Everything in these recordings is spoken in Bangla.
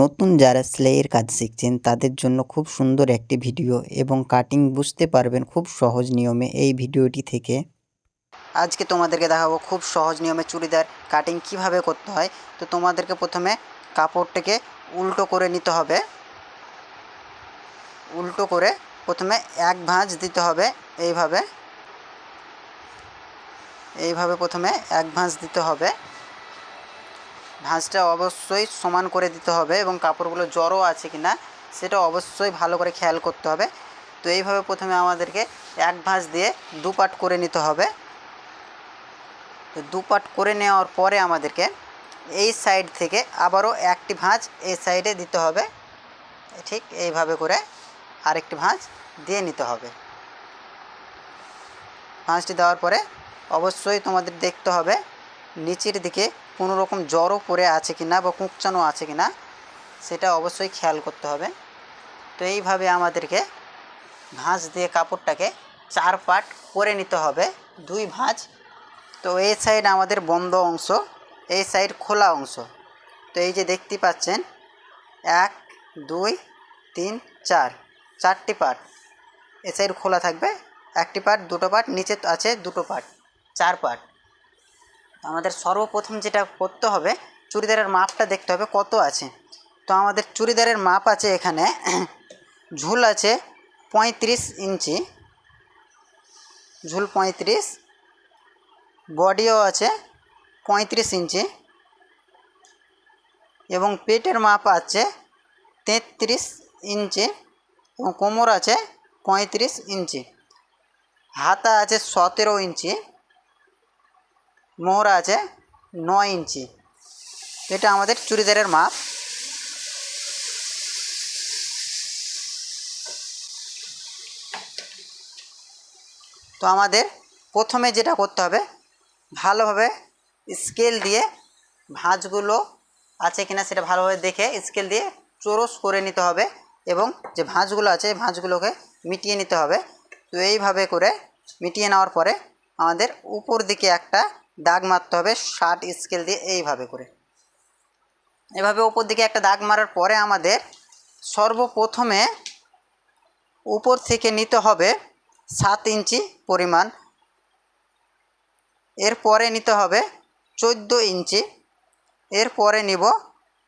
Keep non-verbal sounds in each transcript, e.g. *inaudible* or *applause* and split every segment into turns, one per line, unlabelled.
নতুন যারা সেলাইয়ের কাজ শিখছেন, তাদের জন্য খুব সুন্দর একটি ভিডিও এবং কাটিং বুঝতে পারবেন খুব সহজ নিয়মে এই ভিডিওটি থেকে। আজকে তোমাদেরকে দেখাবো খুব সহজ নিয়মে চুড়িদার কাটিং কীভাবে করতে হয়। তো তোমাদেরকে প্রথমে কাপড়টাকে উল্টো করে নিতে হবে। উল্টো করে প্রথমে এক ভাঁজ দিতে হবে এইভাবে। এইভাবে প্রথমে এক ভাঁজ দিতে হবে। ভাঁজটা অবশ্যই সমান করে দিতে হবে এবং কাপড়গুলো জড়ো আছে কি না সেটা অবশ্যই ভালো করে খেয়াল করতে হবে। তো এইভাবে প্রথমে আমাদেরকে এক ভাঁজ দিয়ে দু পাট করে নিতে হবে। তো দু পাট করে নেওয়ার পরে আমাদেরকে এই সাইড থেকে আবারও একটি ভাঁজ এই সাইডে দিতে হবে। ঠিক এইভাবে করে আরেকটি ভাঁজ দিয়ে নিতে হবে। ভাঁজটি দেওয়ার পরে অবশ্যই তোমাদের দেখতে হবে নিচের দিকে কোনো রকম জড়ো পড়ে আছে কি না বা কুঁকচানো আছে কি না সেটা অবশ্যই খেয়াল করতে হবে। তো এইভাবে আমাদেরকে ভাঁজ দিয়ে কাপড়টাকে চার পাট করে নিতে হবে, দুই ভাঁজ। তো এই সাইড আমাদের বন্ধ অংশ, এই সাইড খোলা অংশ। তো এই যে দেখতে পাচ্ছেন, এক, দুই, তিন, চার, চারটি পার্ট এ সাইড খোলা থাকবে, একটি পার্ট দুটো পার্ট নিচে আছে দুটো পার্ট চার পার্ট আমাদের সর্বপ্রথম যেটা করতে হবে, চুড়িদারের মাপটা দেখতে হবে কত আছে। তো আমাদের চুড়িদারের মাপ আছে এখানে, *clears throat* ঝুল আছে পঁয়ত্রিশ ইঞ্চি, ঝুল পঁয়ত্রিশ, বডিও আছে পঁয়ত্রিশ ইঞ্চি, এবং পেটের মাপ আছে তেত্রিশ ইঞ্চি, এবং কোমর আছে পঁয়ত্রিশ ইঞ্চি। হাতা আছে সতেরো ইঞ্চি মোহরা আছে নয় ইঞ্চি। এটা আমাদের চুড়িদারের মাপ। তো আমাদের প্রথমে যেটা করতে হবে, ভালোভাবে স্কেল দিয়ে ভাঁজগুলো আছে কিনা সেটা ভালোভাবে দেখে স্কেল দিয়ে চোরস করে নিতে হবে এবং যে ভাঁজগুলো আছে ভাঁজগুলোকে মিটিয়ে নিতে হবে। তো এইভাবে করে মিটিয়ে নেওয়ার পরে আমাদের উপর দিকে একটা দাগ মারতে হবে ষাট স্কেল দিয়ে এইভাবে করে। এভাবে উপর দিকে একটা দাগ মারার পরে আমাদের সর্বপ্রথমে উপর থেকে নিতে হবে সাত ইঞ্চি পরিমাণ। এরপরে নিতে হবে চোদ্দ ইঞ্চি। এরপরে নিব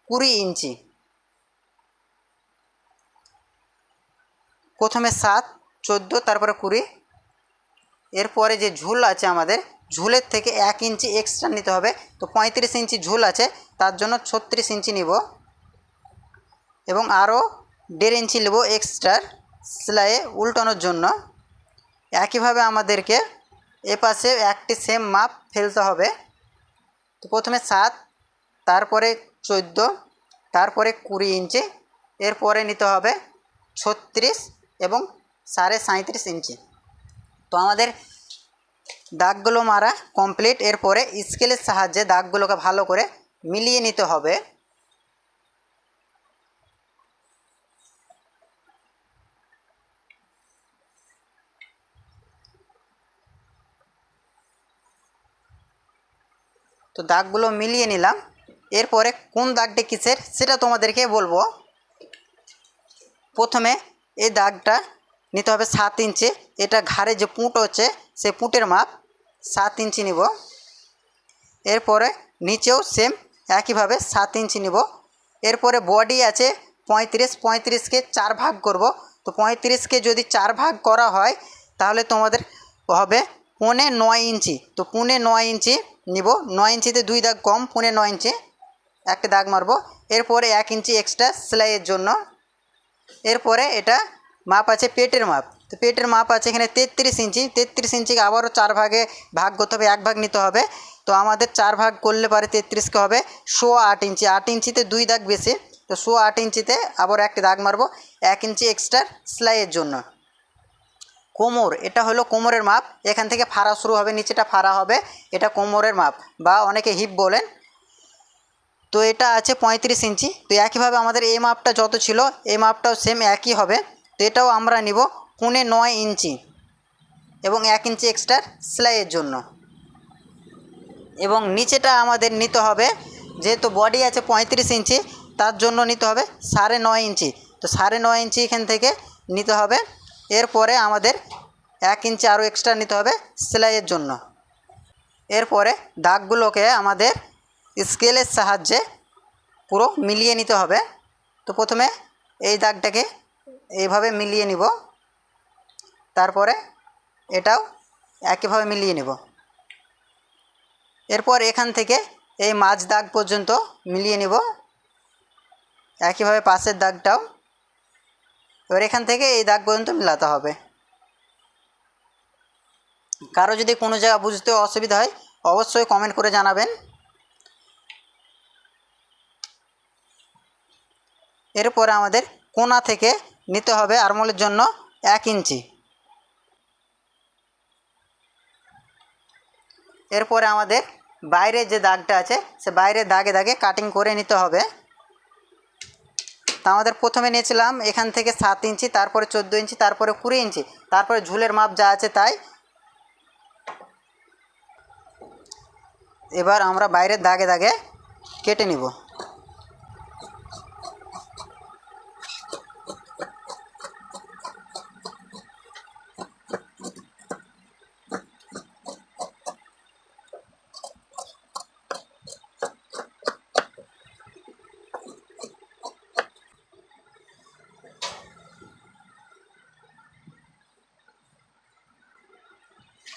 কুড়ি ইঞ্চি। প্রথমে সাত, চোদ্দ, তারপরে কুড়ি এরপরে যে ঝুল আছে আমাদের, ঝুলের থেকে এক ইঞ্চি এক্সট্রা নিতে হবে। তো পঁয়ত্রিশ ইঞ্চি ঝুল আছে, তার জন্য ছত্রিশ ইঞ্চি নিব। এবং আরও দেড় ইঞ্চি নেব এক্সট্রার সেলাইয়ে উল্টানোর জন্য। একইভাবে আমাদেরকে এপাশে একটি সেম মাপ ফেলতে হবে। তো প্রথমে সাত, তারপরে চোদ্দ, তারপরে কুড়ি ইঞ্চি, এরপরে নিতে হবে ছত্রিশ এবং সাড়ে সাঁত্রিশ ইঞ্চি। তো আমাদের দাগগুলো মারা কমপ্লিট এরপরে স্কেলের সাহায্যে দাগগুলোকে ভালো করে মিলিয়ে নিতে হবে। তো দাগগুলো মিলিয়ে নিলাম। এরপরে কোন দাগটি কিসের সেটা তোমাদেরকে বলব। প্রথমে এই দাগটা নিতে হবে সাত ইঞ্চি। এটা ঘাড়ে যে পুঁট হচ্ছে, সে পুঁটের মাপ সাত ইঞ্চি নিব। এরপরে নিচেও সেম একইভাবে সাত ইঞ্চি নিব। এরপরে বডি আছে পঁয়ত্রিশ পঁয়ত্রিশকে চার ভাগ করব। তো পঁয়ত্রিশকে যদি চার ভাগ করা হয়, তাহলে তোমাদের হবে পৌনে নয় ইঞ্চি। তো পুনে নয় ইঞ্চি নিব। নয় ইঞ্চিতে দুই দাগ কম, পুনে নয় ইঞ্চি একটা দাগ মারবো। এরপরে এক ইঞ্চি এক্সট্রা সেলাইয়ের জন্য। এরপরে এটা মাপ আছে পেটের মাপ। তো পেটের মাপ আছে এখানে তেত্রিশ ইঞ্চি। তেত্রিশ ইঞ্চিকে আবারও চার ভাগে ভাগ করতে হবে, এক ভাগ নিতে হবে। তো আমাদের চার ভাগ করলে পারে তেত্রিশকে হবে শো আট ইঞ্চি। আট ইঞ্চিতে দুই দাগ বেশি। তো শো আট ইঞ্চিতে আবার একটি দাগ মারবো, এক ইঞ্চি এক্সট্রা সেলাইয়ের জন্য। কোমর, এটা হলো কোমরের মাপ। এখান থেকে ফাড়া শুরু হবে, নিচেটা ফাড়া হবে। এটা কোমরের মাপ বা অনেকে হিপ বলেন। তো এটা আছে পঁয়ত্রিশ ইঞ্চি। তো একইভাবে আমাদের এই মাপটা যত ছিল এই মাপটাও সেম একই হবে। তো এটাও আমরা নিব পুনে নয় ইঞ্চি এবং এক ইঞ্চি এক্সট্রা সেলাইয়ের জন্য। এবং নিচেটা আমাদের নিতে হবে, যেহেতু বডি আছে পঁয়ত্রিশ ইঞ্চি, তার জন্য নিতে হবে সাড়ে নয় ইঞ্চি। তো সাড়ে নয় ইঞ্চি এখান থেকে নিতে হবে। এরপরে আমাদের এক ইঞ্চি আরও এক্সট্রা নিতে হবে সেলাইয়ের জন্য। এরপরে দাগগুলোকে আমাদের স্কেলের সাহায্যে পুরো মিলিয়ে নিতে হবে। তো প্রথমে এই দাগটাকে এইভাবে মিলিয়ে নিব। তারপরে এটাও একইভাবে মিলিয়ে নেব। এরপর এখান থেকে এই মাঝ দাগ পর্যন্ত মিলিয়ে নিব। একইভাবে পাশের দাগটাও। এবার এখান থেকে এই দাগ পর্যন্ত মিলাতে হবে। কারও যদি কোনো জায়গা বুঝতে অসুবিধা হয়, অবশ্যই কমেন্ট করে জানাবেন। এরপরে আমাদের কোনা থেকে নিতে হবে আরমোলের জন্য এক ইঞ্চি। এরপরে আমাদের বাইরের যে দাগটা আছে, সে বাইরের দাগে দাগে কাটিং করে নিতে হবে। তা আমাদের প্রথমে নিয়েছিলাম এখান থেকে সাত ইঞ্চি, তারপরে চোদ্দ ইঞ্চি, তারপরে কুড়ি ইঞ্চি। তারপরে ঝুলের মাপ যা আছে তাই। এবার আমরা বাইরের দাগে দাগে কেটে নিব।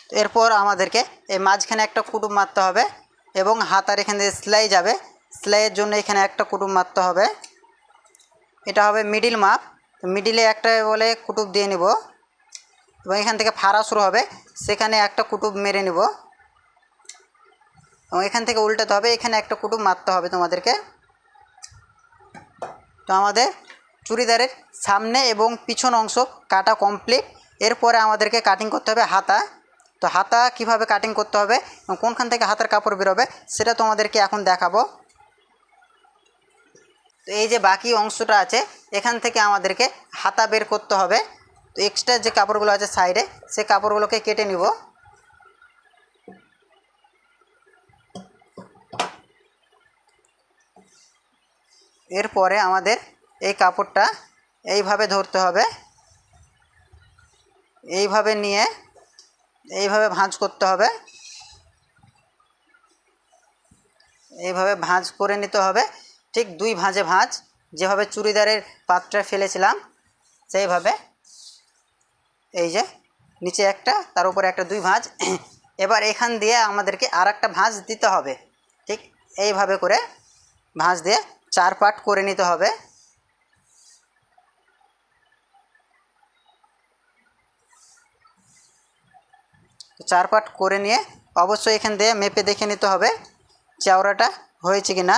এরপর আমাদেরকে এই মাঝখানে একটা কুটুম মারতে হবে এবং হাতার এখানে সেলাই যাবে। সেলাইয়ের জন্য এখানে একটা কুটুম মারতে হবে। এটা হবে মিডিল মাপ। মিডিলে একটা বলে কুটুব দিয়ে নিব। এবং এখান থেকে ফাড়া শুরু হবে। সেখানে একটা কুটুব মেরে নিব। এবং এখান থেকে উল্টাতে হবে। এখানে একটা কুটুম মারতে হবে তোমাদেরকে। তো আমাদের চুড়িদারের সামনে এবং পিছন অংশ কাটা কমপ্লিট এরপরে আমাদেরকে কাটিং করতে হবে হাতা। তো হাতা কীভাবে কাটিং করতে হবে এবং কোনখান থেকে হাতার কাপড় বেরোবে, সেটা তোমাদেরকে এখন দেখাবো। তো এই যে বাকি অংশটা আছে, এখান থেকে আমাদেরকে হাতা বের করতে হবে। তো এক্সট্রা যে কাপড়গুলো আছে সাইডে সে কাপড়গুলোকে কেটে নিব। এরপরে আমাদের এই কাপড়টা এইভাবে ধরতে হবে। এইভাবে নিয়ে এইভাবে ভাঁজ করতে হবে। এইভাবে ভাঁজ করে নিতে হবে। ঠিক দুই ভাঁজে ভাঁজ। যেভাবে চুড়িদারের পাতটা ফেলেছিলাম, সেইভাবে এই যে নিচে একটা, তার উপরে একটা দুই ভাঁজ। এবার এখান দিয়ে আমাদেরকে আর একটা ভাঁজ দিতে হবে। ঠিক এইভাবে করে ভাঁজ দিয়ে চার পাট করে নিতে হবে। চার পাট করে নিয়ে অবশ্যই এখান দিয়ে মেপে দেখে নিতে হবে চওড়াটা হয়েছে কি না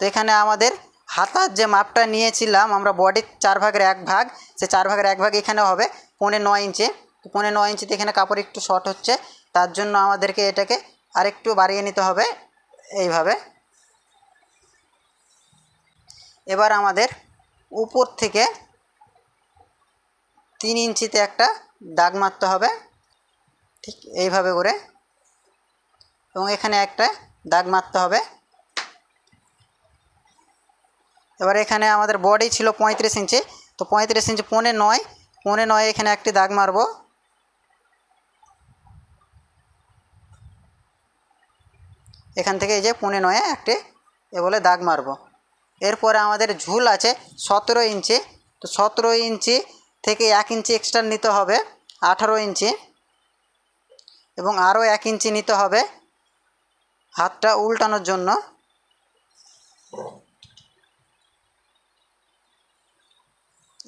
তো এখানে আমাদের হাতার যে মাপটা নিয়েছিলাম, আমরা বডির চার ভাগের এক ভাগ, সে চার ভাগের এক ভাগ এখানে হবে পৌনে নয় ইঞ্চি। পৌনে নয় ইঞ্চিতে এখানে কাপড় একটু শর্ট হচ্ছে, তার জন্য আমাদেরকে এটাকে আরেকটু বাড়িয়ে নিতে হবে এইভাবে। এবার আমাদের উপর থেকে তিন ইঞ্চিতে একটা দাগ মারতে হবে। ঠিক এইভাবে করে এবং এখানে একটা দাগ মারতে হবে। এবার এখানে আমাদের বডি ছিল পঁয়ত্রিশ ইঞ্চি তো পঁয়ত্রিশ ইঞ্চি পৌনে নয় পৌনে নয় এখানে একটি দাগ মারব। এখান থেকে এই যে পৌনে নয়ে একটি এ বলে দাগ মারব। এরপরে আমাদের ঝুল আছে সতেরো ইঞ্চি তো সতেরো ইঞ্চি থেকে এক ইঞ্চি এক্সট্রা নিতে হবে, আঠারো ইঞ্চি এবং আরও এক ইঞ্চি নিতে হবে হাতটা উল্টানোর জন্য।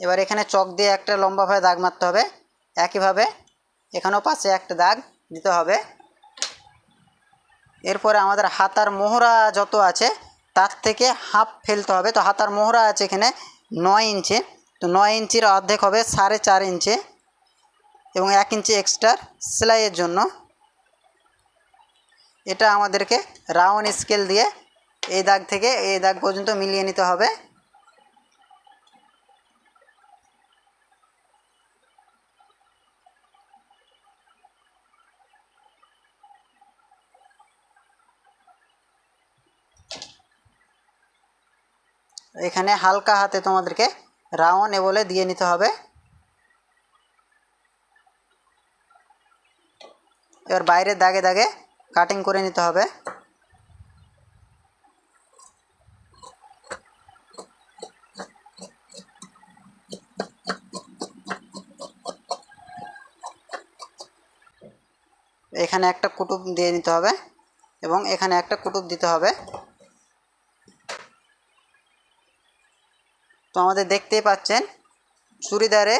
এবার এখানে চক দিয়ে একটা লম্বাভাবে দাগ মারতে হবে। একইভাবে এখানেও পাশে একটা দাগ দিতে হবে। এরপরে আমাদের হাতার মোহরা যত আছে তার থেকে হাফ ফেলতে হবে। তো হাতার মোহরা আছে এখানে নয় ইঞ্চি। তো নয় ইঞ্চির অর্ধেক হবে সাড়ে চার ইঞ্চি এবং এক ইঞ্চি এক্সট্রা সেলাইয়ের জন্য। এটা আমাদেরকে রাউন্ড স্কেল দিয়ে এই দাগ থেকে এই দাগ পর্যন্ত মিলিয়ে নিতে হবে। এখানে হালকা হাতে তোমাদেরকে রাউন্ড এ বলে দিয়ে নিতে হবে। এবার বাইরের দাগে দাগে কাটিং করে নিতে হবে। এখানে একটা কুটুব দিয়ে নিতে হবে এবং এখানে একটা কুটুব দিতে হবে। তো আমাদের দেখতেই পাচ্ছেন, চুড়িদারে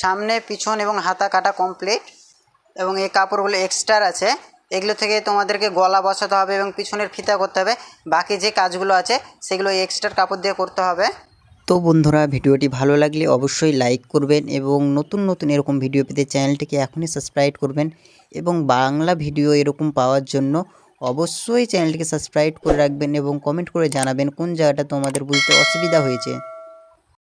সামনে, পিছন এবং হাতা কাটা কমপ্লিট এবং এই কাপড়গুলো এক্সট্রার আছে। এগুলো থেকে তোমাদেরকে গলা বসাতে হবে এবং পিছনের ফিতা করতে হবে। বাকি যে কাজগুলো আছে, সেগুলো এক্সট্রা কাপড় দিয়ে করতে হবে।
তো বন্ধুরা, ভিডিওটি ভালো লাগলে অবশ্যই লাইক করবেন এবং নতুন নতুন এরকম ভিডিও পেতে চ্যানেলটিকে এখনই সাবস্ক্রাইব করবেন এবং বাংলা ভিডিও এরকম পাওয়ার জন্য অবশ্যই চ্যানেলটিকে সাবস্ক্রাইব করে রাখবেন এবং কমেন্ট করে জানাবেন কোন জায়গাটা তোমাদের বুঝতে অসুবিধা হয়েছে।